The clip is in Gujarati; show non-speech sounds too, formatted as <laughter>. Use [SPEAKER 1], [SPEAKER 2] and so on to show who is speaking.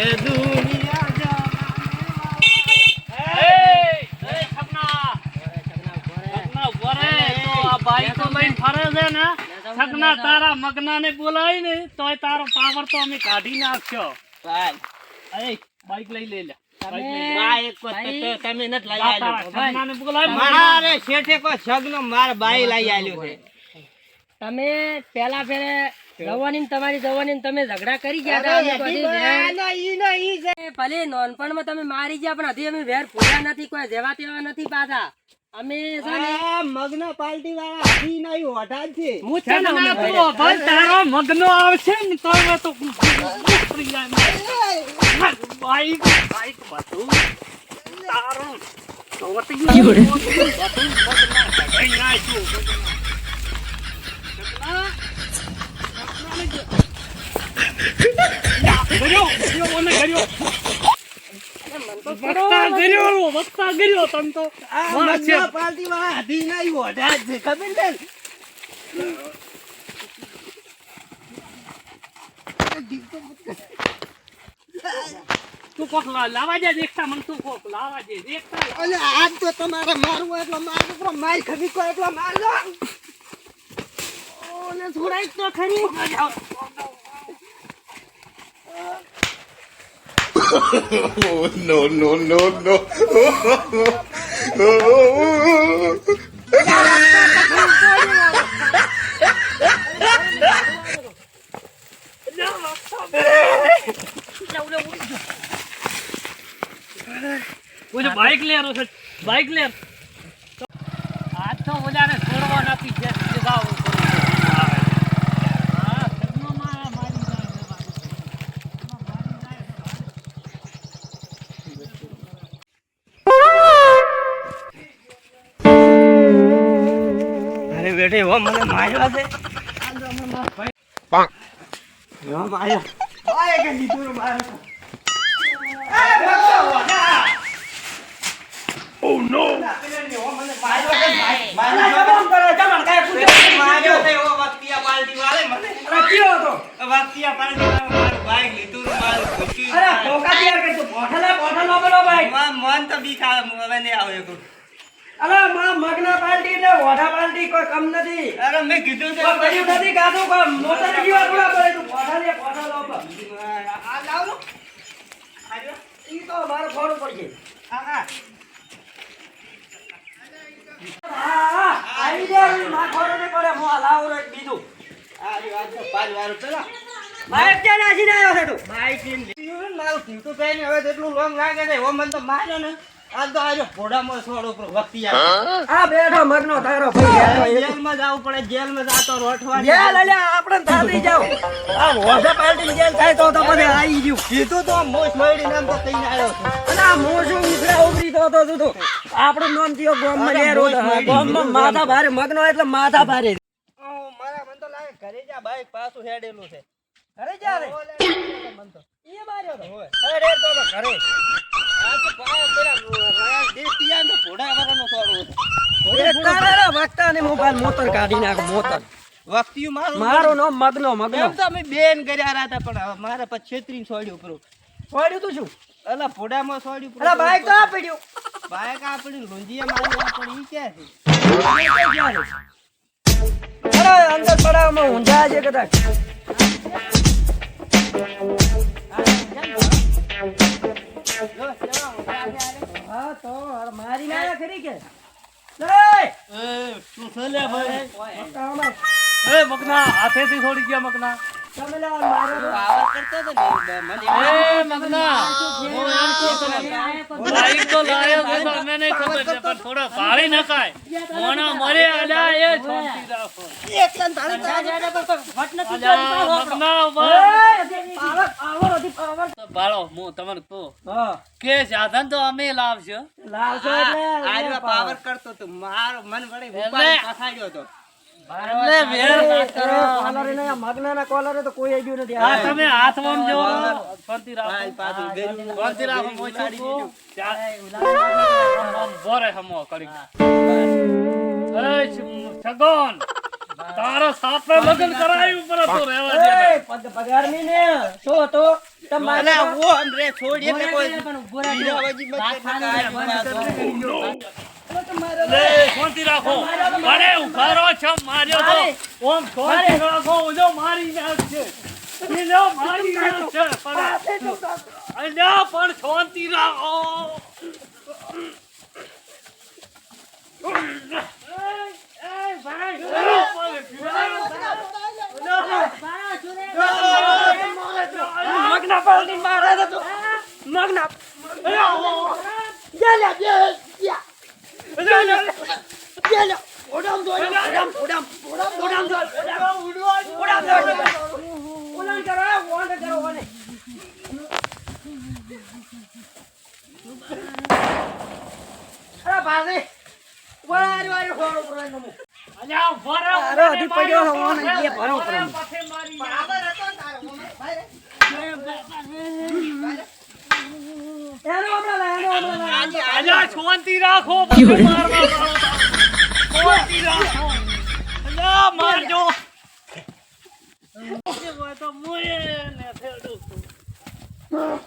[SPEAKER 1] એ
[SPEAKER 2] તારા મગના ને. બોલાય ને તોય તારો પાવર તો અમે કાઢી નાખ્યો.
[SPEAKER 1] ભાઈ.
[SPEAKER 2] એ બાઈક લઈ લે. લે.
[SPEAKER 1] તમે નથી લઈ. મારે શેઠે કો સગનો માર બાઈ લઈ આલ્યો છે.
[SPEAKER 3] તમે પેલા ફેરે જવાની તમારી જવાની તમે ઝઘડા કરી ગયા ભલે નાનપણમાં તમે મારી ગયા પણ હજી અમે વેર પૂરા નથી કોઈ જેવા તેવા નથી પાછા. અમે મગ્ન ને
[SPEAKER 1] પાલટી વાળા હાથી નહીં હોઠા છે.
[SPEAKER 3] હું છે ને
[SPEAKER 2] સગના
[SPEAKER 3] અમે
[SPEAKER 2] તું ભાઈ તારો મગનો આવશે ને તોય મેં તો બાઈક બાઈક બધું તારું ચોટી બધું મગના તો કોક લાવા દે દેખતા મને તું કોક લાવા દે દેખતા
[SPEAKER 1] અલે આજ તો તમારે મારવું એટલો મારવું પડે ખબી કો એટલો મારજો ઓને છોડાય તો ખરી.
[SPEAKER 4] Oh, no, no, no, no.
[SPEAKER 2] Bike લે રો છે. બાઈક લેર આજ તો ઓલાને છોડવા નથી જે જાવ
[SPEAKER 1] બેટે હો મને માર્યો છે.
[SPEAKER 4] મન
[SPEAKER 1] તો બી આય કે લીધું માર્યો
[SPEAKER 4] Oh, માં
[SPEAKER 1] મગના પાલટી ને વખતિયા પાલટી વાળે મને વખતિયા પાલટી નથી મારું બાઈક લીધું ને મારું ઘૂસ્યું. મન મન તો બીક આવે હું હવે નહીં આવે એકલું. અરે ઈ કીધું મારો આ લાવ છે. હા, હા. આ બીજું. આ તો પાંચ વાર પેલા. બાઈક લઈને લીધું ને મારું કીધું પહેરીને હવે તો એટલું લોંગ લાગે છે એવો મને તો માર્યો ને. આ તો આ રહ્યો ઘોડામાં સોળ ઉપર વખતિયા
[SPEAKER 3] આ બેઠો મગનો તારો ભાઈ.
[SPEAKER 1] જેલમાં જવું પડે જેલમાં જાતો રોઠવા
[SPEAKER 3] જેલ અલ્યા આપણે થાતી જાવ આ હોજા પાલટી જેલ થાય તો તો બધે આવી ગયું.
[SPEAKER 1] કીધું તો મોસ મળી નામ તો કહીને આવ્યો
[SPEAKER 3] અને આ મોશું ઉભરા ઉભરી તો તો તું તો આપણું નામ થયો રોજ
[SPEAKER 1] મોજ મળી.
[SPEAKER 3] માથા ભારે મગનો એટલે માથા ભારે.
[SPEAKER 1] મારા મન તો લાગે ઘરે જા બાઈક પાછું હેડેલું છે.
[SPEAKER 3] ઘરે જા રે.
[SPEAKER 1] મન તો.
[SPEAKER 3] ઈ માર્યો તો.
[SPEAKER 1] હોય.
[SPEAKER 3] અરે તો તો ઘરે.
[SPEAKER 1] મારું
[SPEAKER 3] મારો નામ મગનો મગનો.
[SPEAKER 1] એમ બેન કર્યા હતા પણ હવે પછી છેતરીને છોડ્યું ઉપર.
[SPEAKER 3] છોડ્યું તું શું?
[SPEAKER 1] અલા ફોડામાં છોડ્યું
[SPEAKER 3] અલા બાઈક તો આ
[SPEAKER 1] બાઈક આપણી લુંજીયા મારી આપણી ઈ ક્યાં છે?
[SPEAKER 3] અંદર પડાવમાં ઊંઝા છે કદાચ. ખરી કે? લે
[SPEAKER 2] તું છે લે ભાઈ? એ મગના હાથેથી છોડી ગયા મગના બાળો હું તમને કહું. કે સાધન તો અમે લાવશો.
[SPEAKER 3] લાવશો એટલે
[SPEAKER 1] પાવર. કરતો તો મારો મન વળી
[SPEAKER 2] એટલે-
[SPEAKER 1] ઉપાડી હતો.
[SPEAKER 2] તારો સાપે લગન કરાયું પર તો રહેવા દે
[SPEAKER 3] ને શું હતો
[SPEAKER 1] ઓ કોઈ
[SPEAKER 2] લે, શાંતિ રાખો. મને ઉભારો છે માર્યો તો. ઓમ શાંતિ રાખો ઓલો મારી નાખશે એનો મારી નાખશે પણ અલ્યા પણ શાંતિ રાખો.
[SPEAKER 3] મગના પાલટી મારે તું. મગના કરો ઓન પડ્યો છે, ઓન અહીંયા ભરો કરો.
[SPEAKER 2] પછી મારી નાખશે.
[SPEAKER 1] બરાબર હતો ને તારો મોમાં. ભાઈ રે.
[SPEAKER 3] એનો હમણાં લાય, એનો હમણાં લાય.
[SPEAKER 1] આજે આજે
[SPEAKER 2] અલ્યા શાંતિ રાખો <laughs> મારવા શાંતિ રાખો. અલ્યા મારજો. તો મુએ ને છું.